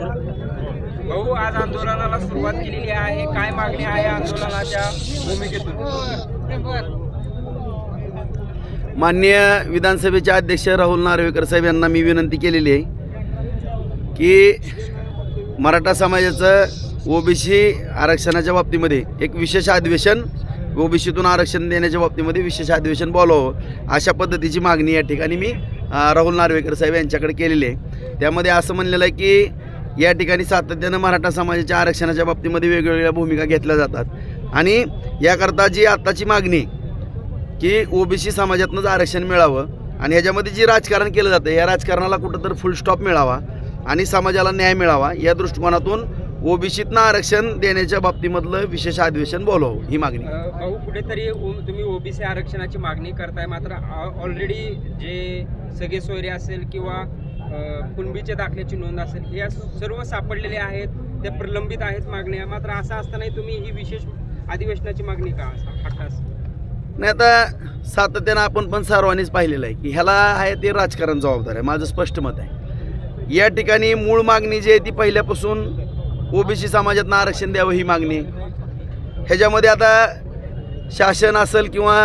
भाऊ आज आंदोलनाला सुरुवात केलेली आहे. काय मागणी आहे आंदोलनाच्या? भूमिकेतून. माननीय विधानसभेचे अध्यक्ष राहुल नार्वेकर साहेब यांना मी विनंती केलेली आहे की मराठा समाजाचं ओबीसी आरक्षणाच्या बाबतीमध्ये एक विशेष अधिवेशन ओबीसीतून आरक्षण देण्याच्या बाबतीमध्ये विशेष अधिवेशन बोलावं अशा पद्धतीची मागणी या ठिकाणी मी राहुल नार्वेकर साहेब यांच्याकडे केलेली आहे. त्यामध्ये असं म्हणलेलं आहे की या ठिकाणी सातत्यानं मराठा समाजाच्या आरक्षणाच्या बाबतीमध्ये वेगवेगळ्या भूमिका घेतल्या जातात. आणि याकरता जी आत्ताची मागणी की ओबीसी समाजातनंच आरक्षण मिळावं आणि ह्याच्यामध्ये जी राजकारण केलं जातं या राजकारणाला कुठंतरी फुल स्टॉप मिळावा आणि समाजाला न्याय मिळावा या दृष्टिकोनातून ओबीसीतनं आरक्षण देण्याच्या बाबतीमधलं विशेष अधिवेशन बोलव ही मागणी. भाऊ कुठेतरी ओ- तुम्ही ओबीसी आरक्षणाची मागणी करताय मात्र ऑलरेडी जे सगळे सोयरे असेल किंवा कुणबीच्या दाखल्याची नोंद असेल या सर्व सापडलेले आहेत त्या प्रलंबित आहेत मागण्या. मात्र असं असतानाही तुम्ही ही विशेष अधिवेशनाची मागणी का हट्टास नाही आता सातत्यानं आपण पण सर्वांनीच पाहिलेलं आहे की ह्याला आहे ते राजकारण जबाबदार आहे माझं स्पष्ट मत आहे. या ठिकाणी मूळ मागणी जी आहे ती पहिल्यापासून ओबीसी समाजातनं आरक्षण द्यावं ही मागणी ह्याच्यामध्ये आता शासन असेल किंवा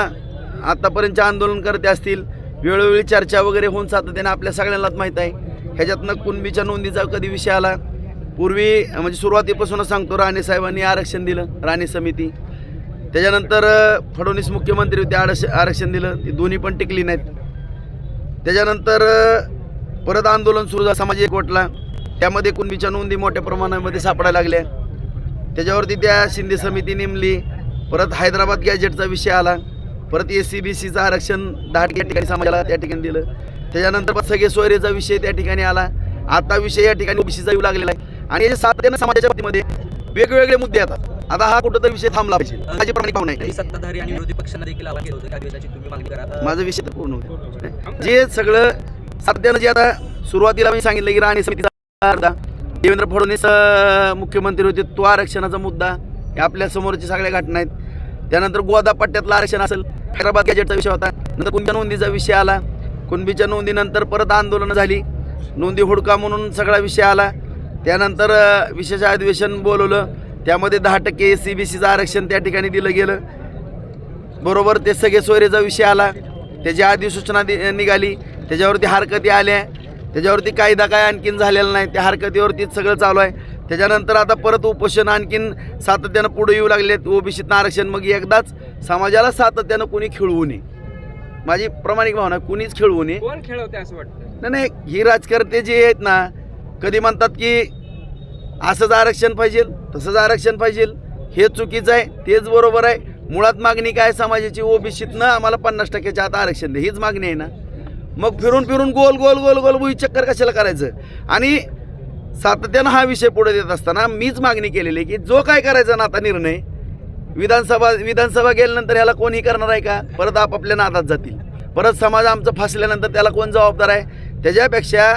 आत्तापर्यंतचे आंदोलनकर्ते असतील वेळोवेळी चर्चा वगैरे होऊन सातत्याने आपल्या सगळ्यांनाच माहीत आहे. ह्याच्यातनं कुणबीच्या नोंदीचा कधी विषय आला? पूर्वी म्हणजे सुरुवातीपासूनच सांगतो राणे साहेबांनी आरक्षण दिलं राणे समिती. त्याच्यानंतर फडणवीस मुख्यमंत्री होते आरक्ष आरक्षण दिलं ती दोन्ही पण टिकली नाहीत. त्याच्यानंतर परत आंदोलन सुरू झालं सामाजिक एकवटला त्यामध्ये कुणबीच्या नोंदी मोठ्या प्रमाणामध्ये सापडायला लागल्या. त्याच्यावरती त्या शिंदे समिती नेमली. परत हैदराबाद गॅजेटचा विषय आला. परत एस सी बी सीचं आरक्षण दहा या ठिकाणी समाजाला त्या ठिकाणी दिलं. त्याच्यानंतर परत सगळे सोयरेचा विषय त्या ठिकाणी आला. आता विषय या ठिकाणी ओबीसीचा येऊ लागलेला आहे. आणि याच्या सातत्यानं समाजाच्या बाबतीमध्ये वेगवेगळे मुद्दे येतात. आता हा कुठंतरी विषय थांबला पाहिजे. माझी सत्ताधारी आणि विरोधी पक्षांना देखील होतं माझा विषय तर पूर्ण होतो जे सगळं सध्यानं जे आता सुरुवातीला मी सांगितलं की राणे समितीचा अर्धा देवेंद्र फडणवीस मुख्यमंत्री होते तो आरक्षणाचा मुद्दा आपल्या समोरच्या सगळ्या घटना आहेत. त्यानंतर गोदा पट्ट्यातलं आरक्षण असेल हैदराबाद गॅजेटचा विषय होता. नंतर कुणबीच्या नोंदीचा विषय आला? कुणबीच्या नोंदीनंतर परत आंदोलनं झाली. नोंदी हुडका म्हणून सगळा विषय आला. त्यानंतर विशेष अधिवेशन बोलवलं. त्यामध्ये दहा टक्के एस सी बी सीचं आरक्षण त्या ठिकाणी दिलं गेलं. बरोबर ते सगळे सोयरेचा विषय आला. त्याची अधिसूचना दि- निघाली. त्याच्यावरती हरकती आल्या. त्याच्यावरती कायदा काय आणखीन झालेला नाही. त्या हरकतीवरतीच सगळं चालू आहे. त्याच्यानंतर आता परत उपोषण आणखीन सातत्यानं पुढे येऊ लागले ओबीसीतनं आरक्षण मग एकदाच समाजाला सातत्यानं कुणी खेळवू नये माझी प्रामाणिक भावना कुणीच खेळवू नये कोण खेळवते असं वाटतं नाही नाही ही राजकारते जे आहेत ना कधी म्हणतात की असंच आरक्षण पाहिजे तसंच आरक्षण पाहिजे हे चुकीचं आहे तेच बरोबर आहे मुळात मागणी काय समाजाची ओबीसीतनं आम्हाला पन्नास टक्क्याच्या आत आरक्षण दे हीच मागणी आहे ना मग फिरून फिरून गोल गोल गोल गोल बुई चक्कर कशाला करायचं आणि सातत्यानं हा विषय पुढे देत असताना मीच मागणी केलेली आहे की जो काय करायचा ना आता निर्णय विधानसभा विधानसभा गेल्यानंतर ह्याला कोणी करणार आहे का? परत आपापल्या नादात जातील. परत समाज आमचं फासल्यानंतर त्याला कोण जबाबदार आहे? त्याच्यापेक्षा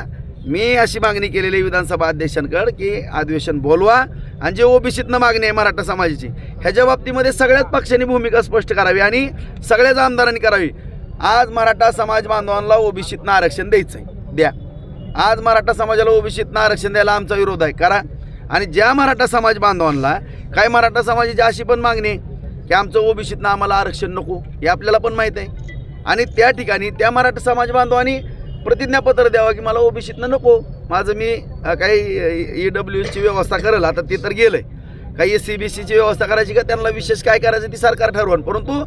मी अशी मागणी केलेली आहे विधानसभा अध्यक्षांकडे की अधिवेशन बोलवा आणि जे ओबीसीतनं मागणी आहे मराठा समाजाची ह्याच्या बाबतीमध्ये सगळ्याच पक्षांनी भूमिका स्पष्ट करावी आणि सगळ्याच आमदारांनी करावी. आज मराठा समाज बांधवांना ओबीसीतनं आरक्षण द्यायचं आहे द्या. आज मराठा समाजाला ओबीसीतनं आरक्षण द्यायला आमचा विरोध आहे. करा. आणि ज्या मराठा समाज बांधवांना काय मराठा समाजाची अशी पण मागणी आहे की आमचं ओबीसीतनं आम्हाला आरक्षण नको हे आपल्याला पण माहीत आहे. आणि त्या ठिकाणी त्या मराठा समाज बांधवांनी प्रतिज्ञापत्र द्यावं की मला ओबीसीतनं नको. माझं मी काही ई डब्ल्यू एसची व्यवस्था करेल आता ते तर गेलं आहे काही एस सी बी सीची व्यवस्था करायची का? त्यांना विशेष काय करायचं ती सरकार ठरवण परंतु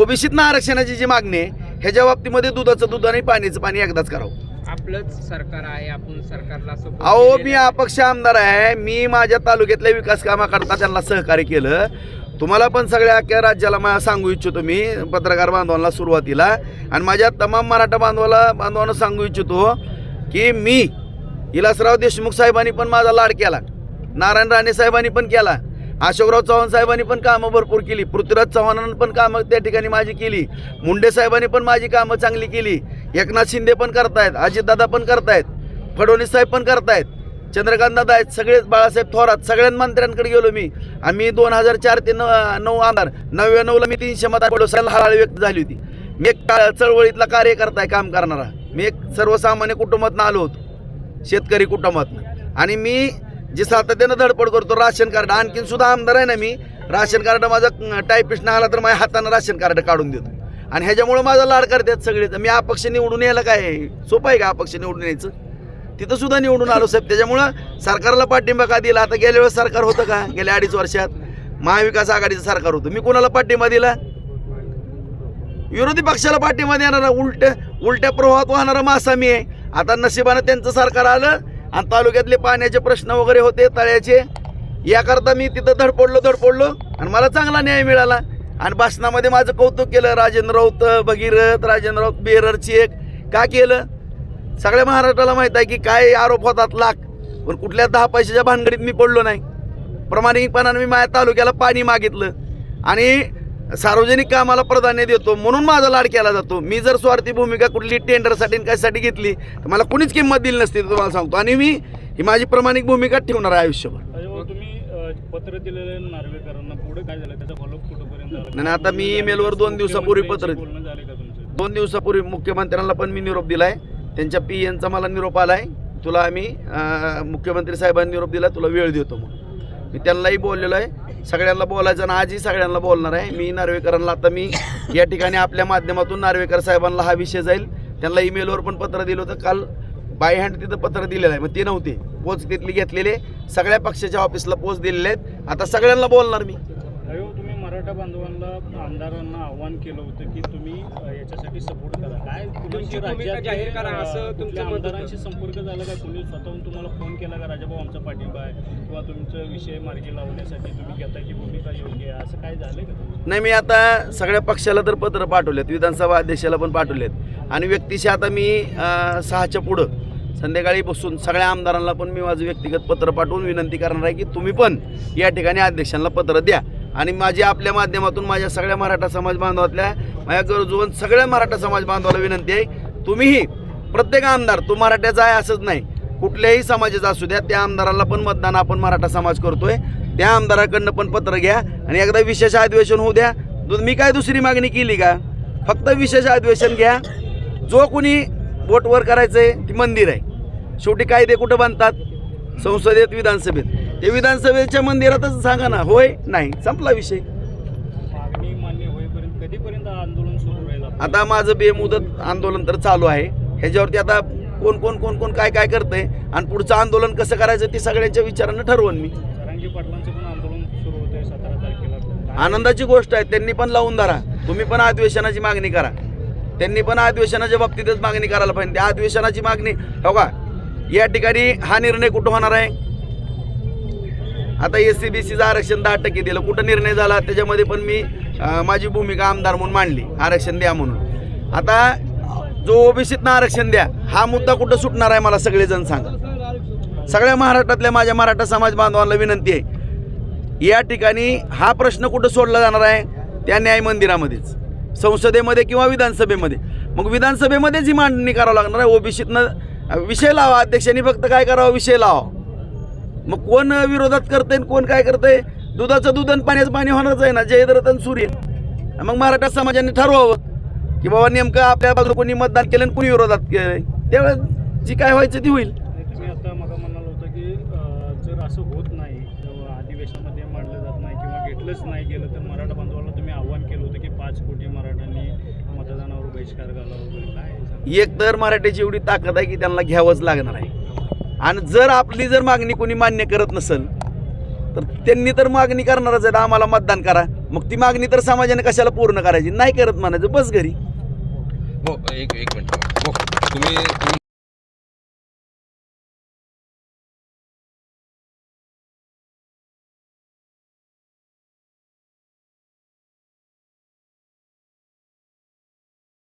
ओबीसीतनं आरक्षणाची जी मागणी आहे ह्याच्या बाबतीमध्ये दुधाचं दूध आणि पाण्याचं पाणी एकदाच करावं. आपलंच सरकार आहे आपण सरकारला अहो मी. अपक्ष आमदार आहे. मी माझ्या तालुक्यातल्या विकास कामाकरता त्यांना सहकार्य केलं. तुम्हाला पण सगळ्या अख्ख्या राज्याला मला सांगू इच्छितो मी पत्रकार बांधवांना सुरुवातीला. आणि माझ्या तमाम मराठा बांधवाला बांधवांना सांगू इच्छितो की मी विलासराव देशमुख साहेबांनी पण माझा लाड केला. नारायण राणे साहेबांनी पण केला. अशोकराव चव्हाण साहेबांनी पण कामं भरपूर केली. पृथ्वीराज चव्हाणांनी पण कामं त्या ठिकाणी माझी केली. मुंडे साहेबांनी पण माझी कामं चांगली केली. एकनाथ शिंदे पण करतायत अजितदादा पण करतायत फडणवीस साहेब पण करतायत चंद्रकांत दादा आहेत सगळेच बाळासाहेब थोरात सगळ्या मंत्र्यांकडे गेलो मी. आम्ही दोन हजार चार ते नऊ नऊ आमदार नव्याण्णवला मी तीनशे मत पडलो सगळ्या हळहळ व्यक्त झाली होती. मी एक चळवळीतला कार्यकर्ता आहे काम करणारा. मी एक सर्वसामान्य कुटुंबातनं आलो होतो. शेतकरी कुटुंबातनं. आणि मी जे सातत्यानं धडपड करतो राशन कार्ड. आणखीन सुद्धा आमदार आहे ना मी राशन कार्ड माझं टायपिस्ट नाही आला तर माझ्या हातानं राशन कार्ड काढून देतो. आणि ह्याच्यामुळं माझा लाड करतात सगळे. मी अपक्ष निवडून यायला काय आहे? सोपं आहे का अपक्ष निवडून यायचं? तिथं सुद्धा निवडून आलो साहेब. त्याच्यामुळं सरकारला पाठिंबा का दिला? आता गेल्या वेळेस सरकार होतं का? गेल्या अडीच वर्षात. महाविकास आघाडीचं सरकार होतं. मी कोणाला पाठिंबा दिला? विरोधी पक्षाला पाठिंबा देणारा उलट उलट्या प्रवाहात वाहणारा मासा मी आहे. आता नशिबानं त्यांचं सरकार आलं आणि तालुक्यातले पाण्याचे प्रश्न वगैरे होते तळ्याचे. याकरता मी तिथं धडपडलो धडपडलो आणि मला चांगला न्याय मिळाला. आणि भाषणामध्ये माझं कौतुक केलं राजेंद्र राऊत भगीरथ राजेंद्र राऊत बेरर चेक का केलं? सगळ्या महाराष्ट्राला माहीत आहे की काय आरोप होतात लाख. पण कुठल्या दहा पैशाच्या भानगडीत मी पडलो नाही. प्रामाणिकपणाने मी माझ्या तालुक्याला पाणी मागितलं. आणि सार्वजनिक कामाला प्राधान्य देतो म्हणून माझा लाड केला जातो. मी जर स्वार्थी भूमिका कुठली टेंडरसाठी कशासाठी घेतली तर मला कुणीच किंमत दिली नसती तुम्हाला सांगतो. आणि मी ही माझी प्रामाणिक भूमिका ठेवणार आहे आयुष्यभर. पत्र दिलेले नार्वेकरांना. पुढे काय झालं? त्याचा फॉलोअप कुठपर्यंत झाला? नाही, आता मी emailवर दोन दिवसापूर्वी पत्र- दोन दिवसापूर्वी मुख्यमंत्र्यांना पण मी निरोप दिलाय. त्यांच्या पी एनचा मला निरोप आलाय. तुला आम्ही मुख्यमंत्री साहेबांनी निरोप दिला तुला वेळ देतो म्हणून. मी त्यांनाही बोललेलो आहे. सगळ्यांना बोलायचं आणि आजही सगळ्यांना बोलणार आहे. मी नार्वेकरांना आता मी या ठिकाणी आपल्या माध्यमातून नार्वेकर साहेबांना हा विषय जाईल. त्यांना ईमेलवर पण पत्र दिलं होतं. काल बाय हँड तिथं पत्र दिलेलं आहे. मग ते नव्हते. पोच तिथली घेतलेले. सगळ्या पक्षाच्या ऑफिसला पोच दिलेले आहेत. आता सगळ्यांना बोलणार मी. मराठा बांधवांना आमदारांना आव्हान केलं होतं की तुम्ही याच्यासाठी सपोर्ट करा. काय तुमची भूमिका जाहीर करा, असं तुमचं कुठल्या मत होतं. आमदारांशी संपर्क झाला का? तुम्ही स्वतःहून तुम्हाला फोन केला का? राजाभाऊ आमचा पाठिंबा आहे. किंवा तुमचा विषय मार्गी लावण्यासाठी तुम्ही घेता ही भूमिका योग्य आहे? असं काय झालं का? नाही मी आता सगळ्या पक्षाला तर पत्र पाठवलेत. विधानसभा अध्यक्षाला पण पाठवलेत. आणि व्यक्तिशी आता मी सहाच्या पुढं संध्याकाळी बसून सगळ्या आमदारांना पण मी माझं व्यक्तिगत पत्र पाठवून विनंती करणार आहे की तुम्ही पण या ठिकाणी अध्यक्षांना पत्र द्या. आणि माझी आपल्या माध्यमातून माझ्या सगळ्या मराठा समाज बांधवातल्या माझ्या गरजूवन सगळ्या मराठा समाज बांधवाला विनंती आहे तुम्हीही प्रत्येक आमदार तो मराठ्याचा आहे असंच नाही कुठल्याही समाजाचा असू द्या त्या आमदाराला पण मतदान आपण मराठा समाज करतोय त्या आमदाराकडनं पण पत्र घ्या आणि एकदा विशेष अधिवेशन होऊ द्या. मी काय दुसरी मागणी केली का? फक्त विशेष अधिवेशन घ्या. जो कोणी बोटवर आहे ती मंदिर आहे. शेवटी कायदे कुठं बांधतात? संसदेत विधानसभेत. ते विधानसभेच्या मंदिरातच सांगा ना होय नाही संपला विषय? आता माझं बेमुदत आंदोलन तर चालू आहे. ह्याच्यावरती आता कोण कोण कोण कोण काय काय करतंय आणि पुढचं आंदोलन कसं करायचं ते सगळ्यांच्या विचारानं ठरवून मी. आनंदाची गोष्ट आहे त्यांनी पण लावून धरा. तुम्ही पण अधिवेशनाची मागणी करा. त्यांनी पण अधिवेशनाच्या बाबतीतच मागणी करायला पाहिजे. त्या अधिवेशनाची मागणी हो का? या ठिकाणी हा निर्णय कुठं होणार आहे? आता एस सी बी सीचं आरक्षण दहा टक्के दिलं. कुठं निर्णय झाला? त्याच्यामध्ये पण मी माझी भूमिका आमदार म्हणून मांडली. आरक्षण द्या म्हणून. आता जो ओबीसीतनं आरक्षण द्या हा मुद्दा कुठं सुटणार आहे मला सगळेजण सांगा. सगळ्या महाराष्ट्रातल्या माझ्या मराठा समाज बांधवांना विनंती आहे. या ठिकाणी हा प्रश्न कुठं सोडला जाणार आहे? त्या न्याय मंदिरामध्येच. संसदेमध्ये किंवा विधानसभेमध्ये. मग विधानसभेमध्येच ही मांडणी करावं लागणार आहे. ओबीसीतनं विषय लावा. अध्यक्षांनी फक्त काय करावं? विषय लावा. मग कोण विरोधात करतंय आणि कोण काय करतंय? दुधाचं दूध आणि पाण्याचं पाणी होणारच आहे ना जयद्रथ आणि सूर्य मग मराठा समाजाने ठरवावं की बाबा नेमकं आपल्या बाजूला कोणी मतदान केलं आणि कोणी विरोधात केलं त्यावेळेस जी काय व्हायचं ती होईल. असं होत नाही अधिवेशनामध्ये मांडलं जात नाही किंवा घेतलंच नाही गेलं तर मराठा बांधवाला तुम्ही आव्हान केलं होतं की पाच कोटी मराठ्यांनी मतदानावर बहिष्कार घाला वगैरे. काय आहे सांगा? एक तर मराठीची एवढी ताकद आहे की त्यांना घ्यावंच लागणार आहे. आणि जर आपली जर मागणी कोणी मान्य करत नसेल तर त्यांनी तर मागणी करणारच आहे आम्हाला मतदान करा. मग ती मागणी तर समाजाने कशाला पूर्ण करायची? नाही करत म्हणायचं बस घरी. हो एक एक मिनिट. हो तुम्ही तुम्ही